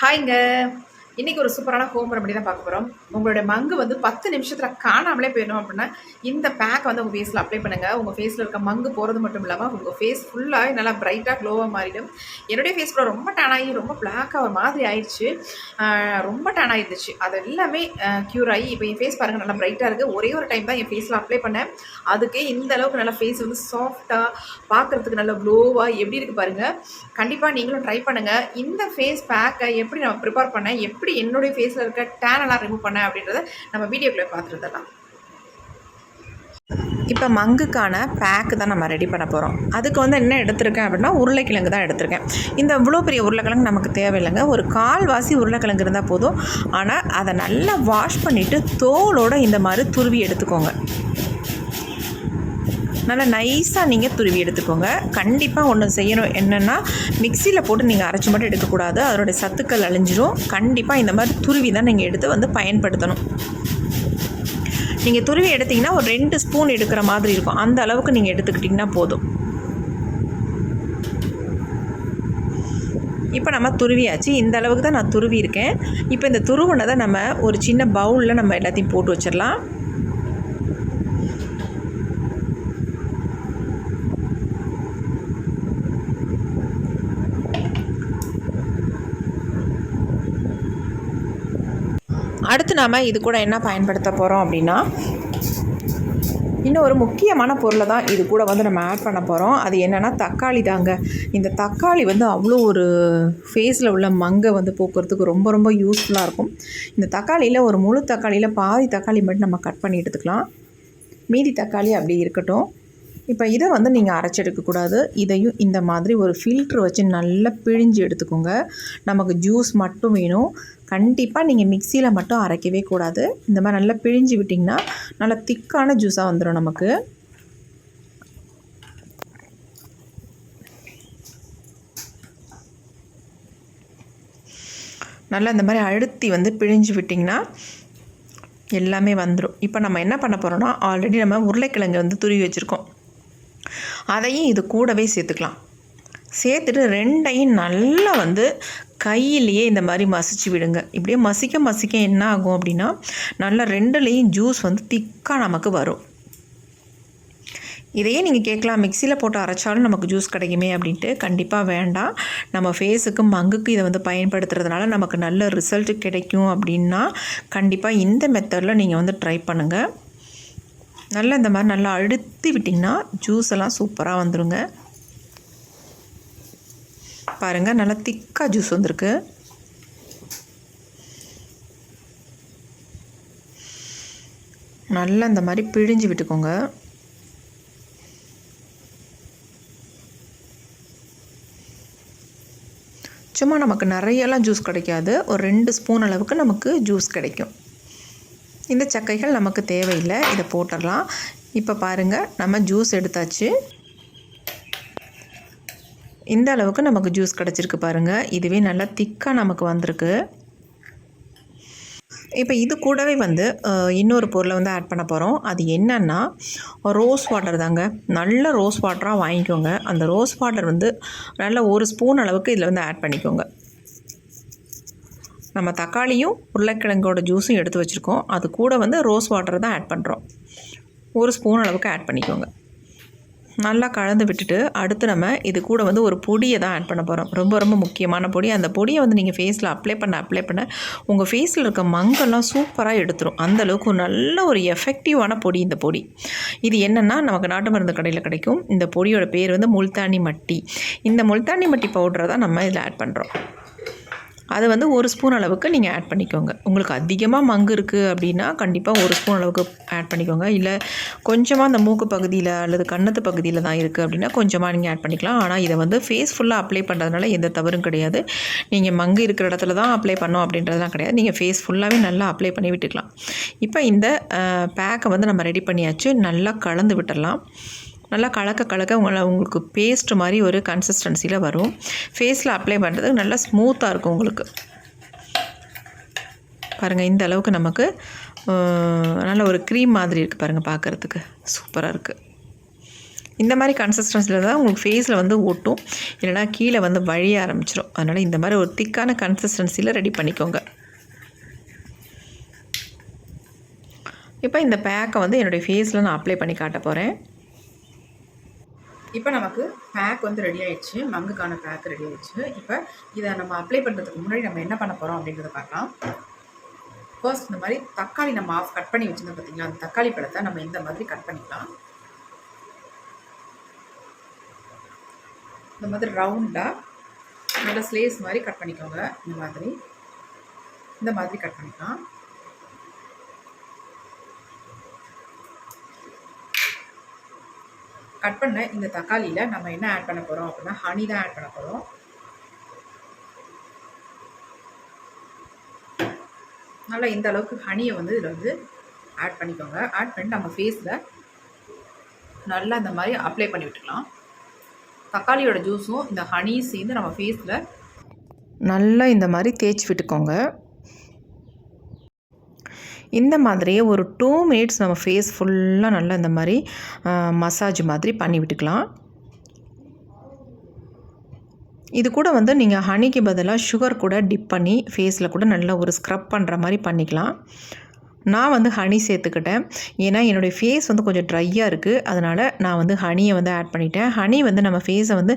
ஹாய்ங்க இன்னைக்கு ஒரு சூப்பரான ஹோம் ரெமடி தான் பார்க்க போகிறோம் உங்களுடைய மங்கு வந்து பத்து நிமிஷத்தில் காணாமலே போயிடும் அப்படின்னா இந்த பேக் வந்து உங்கள் ஃபேஸில் அப்ளை பண்ணுங்கள் உங்கள் ஃபேஸில் இருக்க மங்கு போகிறது மட்டும் இல்லாமல் உங்கள் ஃபேஸ் ஃபுல்லாக நல்லா பிரைட்டாக க்ளோவாக மாறிடும். என்னுடைய ஃபேஸ் கூட ரொம்ப டேன் ஆகி ரொம்ப பிளாக்காக ஒரு மாதிரி ஆயிடுச்சு. ரொம்ப டேன் ஆகிடுச்சு அது எல்லாமே க்யூர் ஆகி இப்போ என் ஃபேஸ் பாருங்கள் நல்லா பிரைட்டாக இருக்குது ஒரே ஒரு டைம் தான் என் ஃபேஸில் அப்ளை பண்ணேன். அதுக்கே இந்த அளவுக்கு நல்லா ஃபேஸ் வந்து சாஃப்டாக பார்க்குறதுக்கு நல்லா க்ளோவாக எப்படி இருக்குது பாருங்கள் கண்டிப்பாக நீங்களும் ட்ரை பண்ணுங்கள் இந்த ஃபேஸ் பேக்கை எப்படி நான் ப்ரிப்பேர் பண்ணேன் எப்படி என்னுடைய ஃபேஸில் இருக்க டேனெல்லாம் ரிமூவ் பண்ணேன் அப்படின்றத நம்ம வீடியோக்குள்ளே பார்த்துருந்தலாம் இப்போ மங்குக்கான பேக்கு தான் நம்ம ரெடி பண்ண போகிறோம் அதுக்கு வந்து என்ன எடுத்திருக்கேன் அப்படின்னா உருளைக்கிழங்கு தான் எடுத்திருக்கேன். இந்த இவ்வளோ பெரிய உருளைக்கிழங்கு நமக்கு தேவையில்லைங்க. ஒரு கால்வாசி உருளைக்கிழங்கு இருந்தால் போதும். ஆனால் அதை நல்லா வாஷ் பண்ணிவிட்டு தோலோட இந்த மாதிரி துருவி எடுத்துக்கோங்க. நல்லா நைஸாக நீங்கள் துருவி எடுத்துக்கோங்க. கண்டிப்பாக ஒன்று செய்யணும் என்னென்னா மிக்சியில் போட்டு நீங்கள் அரைச்சி மட்டும் எடுக்கக்கூடாது. அதனுடைய சத்துக்கள் அழிஞ்சிரும். கண்டிப்பாக இந்த மாதிரி துருவி தான் நீங்கள் எடுத்து வந்து பயன்படுத்தணும். நீங்கள் துருவி எடுத்தீங்கன்னா ஒரு ரெண்டு ஸ்பூன் எடுக்கிற மாதிரி இருக்கும். அந்த அளவுக்கு நீங்கள் எடுத்துக்கிட்டிங்கன்னா போதும். இப்போ நம்ம துருவியாச்சு. இந்த அளவுக்கு தான் நான் துருவி இருக்கேன் இப்போ இந்த துருவுனதை நம்ம ஒரு சின்ன பவுலில் நம்ம எல்லாத்தையும் போட்டு வச்சிடலாம். அடுத்து நாம் இது கூட என்ன பயன்படுத்த போகிறோம் அப்படின்னா இன்னும் ஒரு முக்கியமான பொருளை தான் இது கூட வந்து நம்ம ஆட் பண்ண போகிறோம் அது என்னென்னா தக்காளி தாங்க. இந்த தக்காளி வந்து அவ்வளோ ஒரு ஃபேஸில் உள்ள மங்கை வந்து போக்குறதுக்கு ரொம்ப ரொம்ப யூஸ்ஃபுல்லாக இருக்கும். இந்த தக்காளியில் ஒரு முழு தக்காளியில் பாதி தக்காளி மட்டும் நம்ம கட் பண்ணி எடுத்துக்கலாம். மீதி தக்காளி அப்படி இருக்கட்டும். இப்போ இதை வந்து நீங்கள் அரைச்செடுக்கக்கூடாது இதையும் இந்த மாதிரி ஒரு ஃபில்ட்ரு வச்சு நல்லா பிழிஞ்சு எடுத்துக்கோங்க. நமக்கு ஜூஸ் மட்டும் வேணும். கண்டிப்பாக நீங்கள் மிக்சியில் மட்டும் அரைக்கவே கூடாது. இந்த மாதிரி நல்லா பிழிஞ்சு விட்டிங்கன்னா நல்லா திக்கான ஜூஸாக வந்துடும் நமக்கு. நல்லா இந்த மாதிரி அழுத்தி வந்து பிழிஞ்சு விட்டிங்கன்னா எல்லாமே வந்துடும் இப்போ நம்ம என்ன பண்ண போகிறோம்னா ஆல்ரெடி நம்ம உருளைக்கிழங்கு வந்து துருவி வச்சுருக்கோம். அதையும் இது கூடவே சேர்த்துக்கலாம். சேர்த்துட்டு ரெண்டையும் நல்லா வந்து கையிலேயே இந்த மாதிரி மசிச்சு விடுங்க. இப்படியே மசிக்க மசிக்க என்ன ஆகும் அப்படின்னா நல்லா ரெண்டுலேயும் ஜூஸ் வந்து திக்காக நமக்கு வரும். இதையே நீங்கள் கேட்கலாம் மிக்சியில் போட்டு அரைச்சாலும் நமக்கு ஜூஸ் கிடைக்குமே அப்படின்ட்டு. கண்டிப்பாக வேண்டாம். நம்ம ஃபேஸுக்கு மங்குக்கு இதை வந்து பயன்படுத்துறதுனால நமக்கு நல்ல ரிசல்ட் கிடைக்கும் அப்படின்னா கண்டிப்பாக இந்த மெத்தடில் நீங்கள் வந்து ட்ரை பண்ணுங்கள் நல்லா இந்த மாதிரி நல்லா அழுத்தி விட்டிங்கன்னா ஜூஸ் எல்லாம் சூப்பராக வந்துடுங்க பாருங்கள் நல்லா திக்காக ஜூஸ் வந்திருக்கு. நல்லா இந்த மாதிரி பிழிஞ்சு விட்டுக்கோங்க. சும்மா நமக்கு நிறையெல்லாம் ஜூஸ் கிடைக்காது. ஒரு ரெண்டு ஸ்பூன் அளவுக்கு நமக்கு ஜூஸ் கிடைக்கும். இந்த சக்கைகள் நமக்கு தேவையில்லை. இதை போட்டுடலாம். இப்போ பாருங்கள் நம்ம ஜூஸ் எடுத்தாச்சு. இந்த அளவுக்கு நமக்கு ஜூஸ் கிடச்சிருக்கு பாருங்கள் இதுவே நல்லா திக்காக நமக்கு வந்திருக்கு. இப்போ இது கூடவே வந்து இன்னொரு பொருளை வந்து ஆட் பண்ண போகிறோம் அது என்னன்னா ரோஸ் வாட்டர் தாங்க. நல்ல ரோஸ் வாட்டராக வாங்கிக்கோங்க. அந்த ரோஸ் வாட்டர் வந்து நல்ல ஒரு ஸ்பூன் அளவுக்கு இதில் வந்து ஆட் பண்ணிக்கோங்க. நம்ம தக்காளியும் உருளைக்கிழங்கோட ஜூஸும் எடுத்து வச்சுருக்கோம். அது கூட வந்து ரோஸ் வாட்டர் தான் ஆட் பண்ணுறோம் ஒரு ஸ்பூன் அளவுக்கு ஆட் பண்ணிக்கோங்க. நல்லா கலந்து விட்டுட்டு அடுத்து நம்ம இது கூட வந்து ஒரு பொடியை தான் ஆட் பண்ண போகிறோம் ரொம்ப ரொம்ப முக்கியமான பொடி. அந்த பொடியை வந்து நீங்கள் ஃபேஸில் அப்ளை பண்ண அப்ளை பண்ண உங்கள் ஃபேஸில் இருக்க மங்கெல்லாம் சூப்பராக எடுத்துரும். அந்த அளவுக்கு ஒரு நல்ல ஒரு எஃபெக்டிவான பொடி இந்த பொடி. இது என்னென்னா நமக்கு நாட்டு மருந்து கடையில் கிடைக்கும். இந்த பொடியோட பேர் வந்து முல்தானி மட்டி. இந்த முல்தானி மட்டி பவுடரை தான் நம்ம இதில் ஆட் பண்ணுறோம் அதை வந்து ஒரு ஸ்பூன் அளவுக்கு நீங்கள் ஆட் பண்ணிக்கோங்க. உங்களுக்கு அதிகமாக மங்கு இருக்குது அப்படின்னா கண்டிப்பாக ஒரு ஸ்பூன் அளவுக்கு ஆட் பண்ணிக்கோங்க. இல்லை கொஞ்சமாக அந்த மூக்கு பகுதியில் அல்லது கன்னத்து பகுதியில் தான் இருக்குது அப்படின்னா கொஞ்சமாக நீங்கள் ஆட் பண்ணிக்கலாம். ஆனால் இதை வந்து ஃபேஸ் ஃபுல்லாக அப்ளை பண்ணுறதுனால எந்த தவறும் கிடையாது. நீங்கள் மங்கு இருக்கிற இடத்துல தான் அப்ளை பண்ணோம் அப்படின்றதுலாம் கிடையாது. நீங்கள் ஃபேஸ் ஃபுல்லாகவே நல்லா அப்ளை பண்ணி விட்டுக்கலாம். இப்போ இந்த பேக்கை வந்து நம்ம ரெடி பண்ணியாச்சு. நல்லா கலந்து விட்டுடலாம் நல்லா கலக்க கலக்க உங்களை உங்களுக்கு பேஸ்ட் மாதிரி ஒரு கன்சிஸ்டன்சியில் வரும். ஃபேஸில் அப்ளை பண்ணுறதுக்கு நல்லா ஸ்மூத்தாக இருக்கும் உங்களுக்கு. பாருங்கள் இந்த அளவுக்கு நமக்கு நல்ல ஒரு க்ரீம் மாதிரி இருக்குது பாருங்கள் பார்க்குறதுக்கு சூப்பராக இருக்குது இந்த மாதிரி கன்சிஸ்டன்சியில் தான் உங்களுக்கு ஃபேஸில் வந்து ஒட்டும். இல்லைனா கீழே வந்து வழிய ஆரம்பிச்சிடும் அதனால் இந்த மாதிரி ஒரு திக்கான கன்சிஸ்டன்சியில் ரெடி பண்ணிக்கோங்க. இப்போ இந்த பேக்கை வந்து என்னுடைய ஃபேஸில் நான் அப்ளை பண்ணி காட்ட போகிறேன் இப்போ நமக்கு பேக் வந்து ரெடி ஆயிடுச்சு. மங்குக்கான பேக் ரெடி ஆயிடுச்சு. இப்போ இதை நம்ம அப்ளை பண்ணுறதுக்கு முன்னாடி நம்ம என்ன பண்ண போகிறோம் அப்படின்றத பார்க்கலாம். ஃபர்ஸ்ட் இந்த மாதிரி தக்காளி நம்ம ஆஃப் கட் பண்ணி வச்சுருந்தோம் பார்த்தீங்களா? அந்த தக்காளி பழத்தை நம்ம இந்த மாதிரி கட் பண்ணிக்கலாம். இந்த மாதிரி ரவுண்டாக நல்ல ஸ்லேஸ் மாதிரி கட் பண்ணிக்கோங்க. இந்த மாதிரி. இந்த மாதிரி கட் பண்ணிக்கலாம். கட் பண்ண இந்த தக்காளியில் நம்ம என்ன ஆட் பண்ண போகிறோம் அப்படின்னா ஹனி தான் ஆட் பண்ண போகிறோம் நல்லா இந்த அளவுக்கு ஹனியை வந்து இதில் வந்து ஆட் பண்ணிக்கோங்க. ஆட் பண்ணி நம்ம ஃபேஸில் நல்லா இந்த மாதிரி அப்ளை பண்ணி விட்டுக்கலாம். தக்காளியோட ஜூஸும் இந்த ஹனியும் சேர்ந்து நம்ம ஃபேஸில் நல்லா இந்த மாதிரி தேய்ச்சி விட்டுக்கோங்க. இந்த மாதிரியே ஒரு டூ மினிட்ஸ் நம்ம ஃபேஸ் ஃபுல்லாக நல்லா இந்த மாதிரி மசாஜ் மாதிரி பண்ணி விட்டுக்கலாம். இது கூட வந்து நீங்கள் ஹனிக்கு பதிலாக சுகர் கூட டிப் பண்ணி ஃபேஸில் கூட நல்லா ஒரு ஸ்க்ரப் பண்ணுற மாதிரி பண்ணிக்கலாம். நான் வந்து ஹனி சேர்த்துக்கிட்டேன். ஏன்னா என்னுடைய ஃபேஸ் வந்து கொஞ்சம் ட்ரையாக இருக்குது அதனால் நான் வந்து ஹனியை வந்து ஆட் பண்ணிட்டேன். ஹனி வந்து நம்ம ஃபேஸை வந்து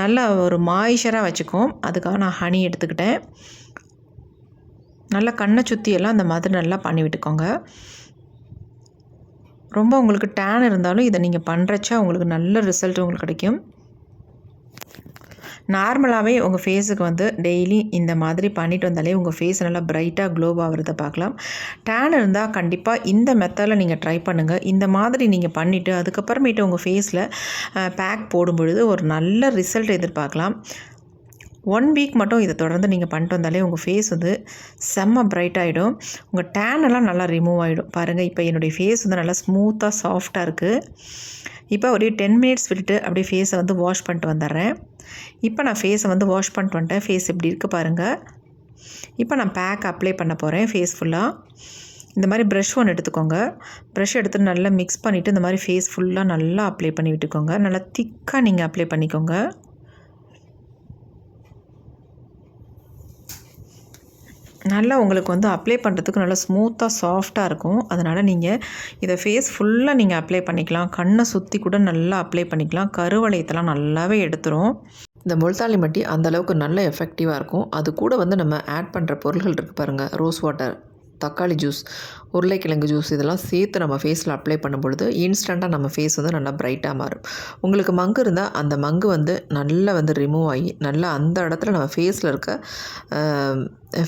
நல்லா ஒரு மாய்ச்சராக வச்சுக்கும். அதுக்காக நான் ஹனி எடுத்துக்கிட்டேன். நல்லா கண்ணை சுற்றியெல்லாம் அந்த மாதிரி நல்லா பண்ணி விட்டுக்கோங்க. ரொம்ப உங்களுக்கு டேன் இருந்தாலும் இதை நீங்கள் பண்ணுறச்சா உங்களுக்கு நல்ல ரிசல்ட் உங்களுக்கு கிடைக்கும். நார்மலாகவே உங்கள் ஃபேஸுக்கு வந்து டெய்லி இந்த மாதிரி பண்ணிட்டு வந்தாலே உங்கள் ஃபேஸ் நல்லா பிரைட்டாக க்ளோ ஆகிறத பார்க்கலாம். டேன் இருந்தால் கண்டிப்பாக இந்த மெத்தடில் நீங்கள் ட்ரை பண்ணுங்கள் இந்த மாதிரி நீங்கள் பண்ணிவிட்டு அதுக்கப்புறமேட்டு உங்கள் ஃபேஸில் பேக் போடும் பொழுது ஒரு நல்ல ரிசல்ட் எதிர்பார்க்கலாம். ஒன் வீக் மட்டும் இதை தொடர்ந்து நீங்கள் பண்ணிட்டு வந்தாலே உங்கள் ஃபேஸ் வந்து செம்ம பிரைட் ஆகிடும் உங்கள் டேன் எல்லாம் நல்லா ரிமூவ் ஆகிடும் பாருங்கள் இப்போ என்னுடைய ஃபேஸ் வந்து நல்லா ஸ்மூத்தாக சாஃப்டாக இருக்குது இப்போ ஒரு டென் மினிட்ஸ் விட்டு அப்படியே ஃபேஸை வந்து வாஷ் பண்ணிட்டு வந்துடுறேன். இப்போ நான் ஃபேஸை வந்து வாஷ் பண்ணிட்டு வந்துட்டேன். ஃபேஸ் எப்படி இருக்குது பாருங்கள் இப்போ நான் பேக் அப்ளை பண்ண போகிறேன் ஃபேஸ் ஃபுல்லாக இந்த மாதிரி ப்ரஷ் ஒன்று எடுத்துக்கோங்க. ப்ரஷ் எடுத்து நல்லா மிக்ஸ் பண்ணிவிட்டு இந்த மாதிரி ஃபேஸ் ஃபுல்லாக நல்லா அப்ளை பண்ணி விட்டுக்கோங்க. நல்லா திக்காக நீங்கள் அப்ளை பண்ணிக்கோங்க. நல்லா உங்களுக்கு வந்து அப்ளை பண்ணுறதுக்கு நல்லா ஸ்மூத்தாக சாஃப்டாக இருக்கும். அதனால் நீங்கள் இதை ஃபேஸ் ஃபுல்லாக நீங்கள் அப்ளை பண்ணிக்கலாம். கண்ணை சுற்றி கூட நல்லா அப்ளை பண்ணிக்கலாம். கருவளையத்தெல்லாம் நல்லாவே எடுத்துரும். இந்த முல்தாலி மட்டி அந்தளவுக்கு நல்ல எஃபெக்டிவாக இருக்கும். அது கூட வந்து நம்ம ஆட் பண்ணுற பொருள்கள் இருக்குது பாருங்கள் ரோஸ் வாட்டர் தக்காளி ஜூஸ் உருளைக்கிழங்கு ஜூஸ் இதெல்லாம் சேர்த்து நம்ம ஃபேஸில் அப்ளை பண்ணும் பொழுது இன்ஸ்டண்ட்டாக நம்ம ஃபேஸ் வந்து நல்லா பிரைட்டாக மாறும். உங்களுக்கு மங்கு இருந்தால் அந்த மங்கு வந்து நல்லா வந்து ரிமூவ் ஆகி நல்லா அந்த இடத்துல நம்ம ஃபேஸில் இருக்க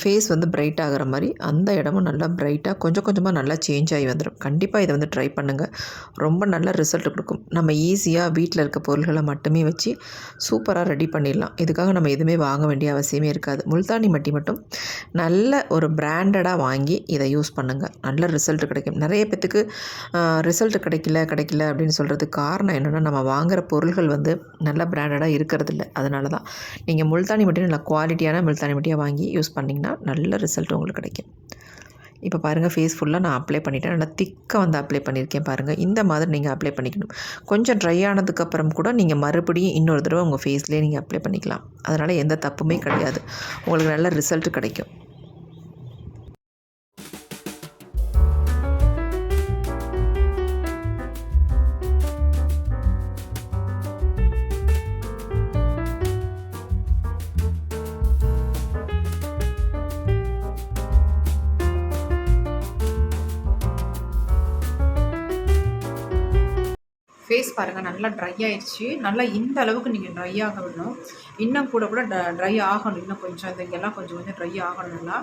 ஃபேஸ் வந்து பிரைட் ஆகிற மாதிரி அந்த இடமும் நல்லா பிரைட்டாக கொஞ்சம் கொஞ்சமாக நல்லா சேஞ்ச் ஆகி வந்துடும் கண்டிப்பாக இதை வந்து ட்ரை பண்ணுங்கள் ரொம்ப நல்ல ரிசல்ட் கொடுக்கும். நம்ம ஈஸியாக வீட்டில் இருக்க பொருள்களை மட்டுமே வச்சு சூப்பராக ரெடி பண்ணிடலாம். இதுக்காக நம்ம எதுவுமே வாங்க வேண்டிய அவசியமே இருக்காது. முல்தானி மட்டி மட்டும் நல்ல ஒரு பிராண்டடாக வாங்கி இதை யூஸ் பண்ணுங்கள் நல்ல ரிசல்ட் கிடைக்கும். நிறைய பேத்துக்கு ரிசல்ட் கிடைக்கல கிடைக்கல அப்படின்னு சொல்கிறதுக்கு காரணம் என்னென்னா நம்ம வாங்குகிற பொருள்கள் வந்து நல்ல பிராண்டடாக இருக்கிறதில்ல. அதனால தான் நீங்கள் முல்தானி மட்டும் நல்லா குவாலிட்டியான முல்தானி மட்டியாக வாங்கி யூஸ் பண்ணிங்கன்னா நல்ல ரிசல்ட் உங்களுக்கு கிடைக்கும். இப்போ பாருங்கள் ஃபேஸ் ஃபுல்லாக நான் அப்ளை பண்ணிவிட்டேன் நல்லா திக்காக வந்து அப்ளை பண்ணியிருக்கேன் பாருங்கள் இந்த மாதிரி நீங்கள் அப்ளை பண்ணிக்கணும். கொஞ்சம் ட்ரை ஆனதுக்கப்புறம் கூட நீங்கள் மறுபடியும் இன்னொரு தடவை உங்கள் ஃபேஸ்லேயே நீங்கள் அப்ளை பண்ணிக்கலாம். அதனால் எந்த தப்புமே கிடையாது. உங்களுக்கு நல்ல ரிசல்ட் கிடைக்கும். ஃபேஸ் பாருங்கள் நல்லா ட்ரை ஆயிடுச்சு. நல்லா இந்த அளவுக்கு நீங்கள் ட்ரை ஆக விடணும் இன்னும் கூட கூட ட்ரை ஆகணும். இன்னும் கொஞ்சம் இந்த இங்கெல்லாம் கொஞ்சம் கொஞ்சம் ட்ரை ஆகணும் நல்லா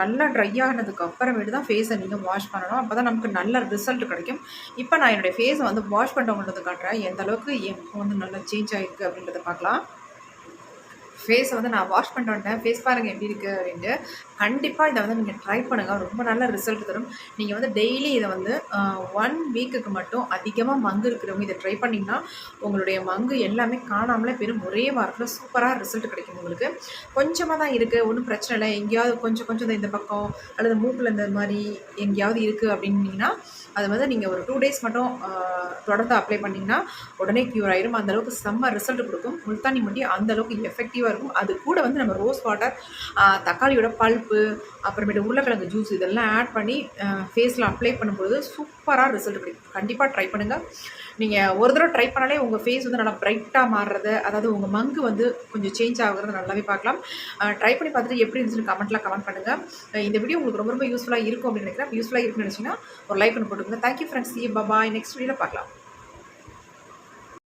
நல்லா ட்ரை ஆனதுக்கு அப்புறமேட்டு தான் ஃபேஸை நீங்கள் வாஷ் பண்ணணும். அப்போ தான் நமக்கு நல்ல ரிசல்ட் கிடைக்கும். இப்போ நான் என்னுடைய ஃபேஸை வந்து வாஷ் பண்ணுறவங்கிறது காட்டுறேன். எந்த அளவுக்கு என் வந்து நல்லா சேஞ்ச் ஆகிருக்கு அப்படின்றத பார்க்கலாம். ஃபேஸை வந்து நான் வாஷ் பண்ணிட்டு வந்துட்டேன். ஃபேஸ் பாருங்கள் எப்படி இருக்குது அப்படின்ட்டு. கண்டிப்பாக இதை வந்து நீங்கள் ட்ரை பண்ணுங்கள் ரொம்ப நல்ல ரிசல்ட் தரும். நீங்கள் வந்து டெய்லி இதை வந்து ஒன் வீக்குக்கு மட்டும் அதிகமாக மங்கு இருக்கிறவங்க இதை ட்ரை பண்ணிங்கன்னா உங்களுடைய மங்கு எல்லாமே காணாமலே பெரும் ஒரே வாரத்தில் சூப்பராக ரிசல்ட் கிடைக்கும் உங்களுக்கு. கொஞ்சமாக தான் இருக்குது ஒன்றும் பிரச்சனை இல்லை. எங்கேயாவது கொஞ்சம் கொஞ்சம் இந்த- இந்த பக்கம் அல்லது மூக்கில் இந்த மாதிரி எங்கேயாவது இருக்குது அப்படின்னீங்கன்னா அது வந்து நீங்கள் ஒரு டூ டேஸ் மட்டும் தொடர்ந்து அப்ளை பண்ணிங்கன்னா உடனே க்யூர் ஆயிடும் அந்த அளவுக்கு செம்ம ரிசல்ட் கொடுக்கும். முல்தானி மட்டி அந்தளவுக்கு எஃபெக்டிவாக இருக்கும் அது கூட வந்து நம்ம ரோஸ் வாட்டர் தக்காளியோட பல்ப்பு அப்புறமேட்டு உருளைக்கிழங்கு ஜூஸ் இதெல்லாம் ஆட் பண்ணி ஃபேஸில் அப்ளை பண்ணும்போது சூப்பராக ரிசல்ட் கிடைக்கும். கண்டிப்பாக ட்ரை பண்ணுங்கள் நீங்கள் ஒரு தடவை ட்ரை பண்ணாலே உங்கள் ஃபேஸ் வந்து நல்லா பிரைட்டாக மாறுறது அதாவது உங்கள் மங்கு வந்து கொஞ்சம் சேஞ்ச் ஆகுறது நல்லாவே பார்க்கலாம். ட்ரை பண்ணி பார்த்துட்டு எப்படி இருந்துச்சுன்னு கமெண்ட்டில் கமெண்ட் பண்ணுங்கள் இந்த வீடியோ உங்களுக்கு ரொம்ப ரொம்ப யூஸ்ஃபுல்லாக இருக்கும் அப்படின்னு நினைக்கிறேன். யூஸ்ஃபுல்லாக இருக்குன்னு நினச்சிங்கன்னா ஒரு லைக் ஒன்று போட்டுக்கோங்க. தேங்க்யூ ஃப்ரெண்ட்ஸ் பாய் நெக்ஸ்ட் வீடியோவில் பார்க்கலாம்.